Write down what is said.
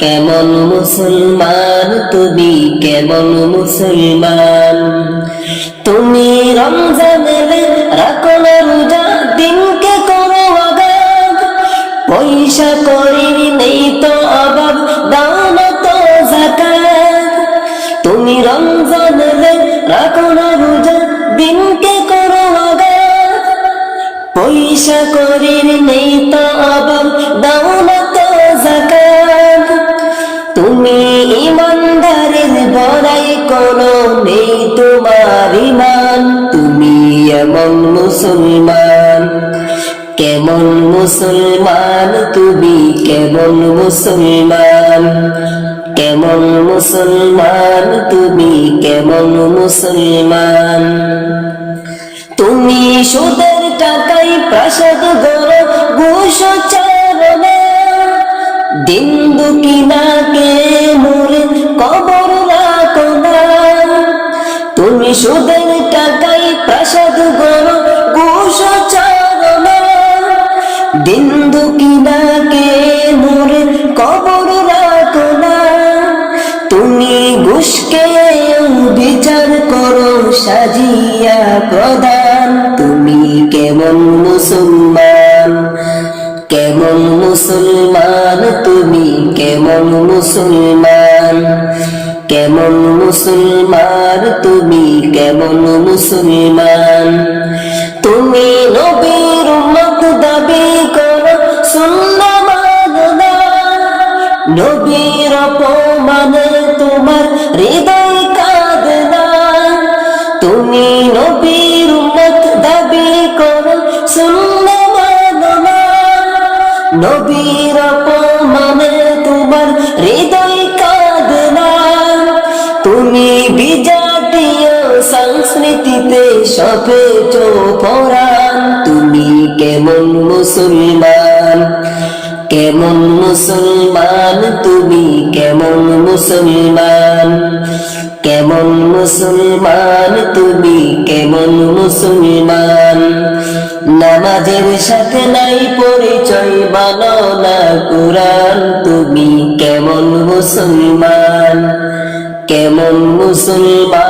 কেমন মুসলমান, তুমি কেমন মুসলমান? তুমি রমজান রাখো রোজা, দিনকে করো পয়সা করি নেই তো অভাব দাও তো জাকাত। তুমি রমজান রাখো রোজা, দিনকে করো আগাদ পয়সা করি নেই নেই তোমার ইমান তুমি এমন মুসলমান। কেমন মুসলমান, তুমি কেমন মুসলমান। কেমন মুসলমান, তুমি কেমন মুসলমান। তুমি সুদের টাকাই প্রাসাদ গড়, ঘুষ চারণা দিন দুকিনাকে সুদের টাকাই প্রাসাদ গড়, ঘুষ চারণা। দিন দুকিনাকে মোরে কবর রাখো না। তুমি ঘুষকে বিচার করো, সাজিয়া প্রদান। তুমি কেমন মুসলমান? কেমন মুসলমান? তুমি কেমন মুসলমান? কেমন মুসলমান, তুমি কেমন মুসলমান? তুমি নবীর উম্মত দাবি করো নবীর অপমানে তোমার হৃদয় কাঁদে না। তুমি নবীর উম্মত দাবি করো নবীর অপমানে তোমার হৃদয় সফেচ পরাণ, তুমি কেমন মুসলমান? কেমন মুসলমান, তুমি কেমন মুসলমান? কেমন মুসলমান, তুমি কেমন মুসলমান? নামাজের সাথে নাই পরিচয় বানো না কোরআন, তুমি কেমন মুসলমান? কেমন মুসলমান?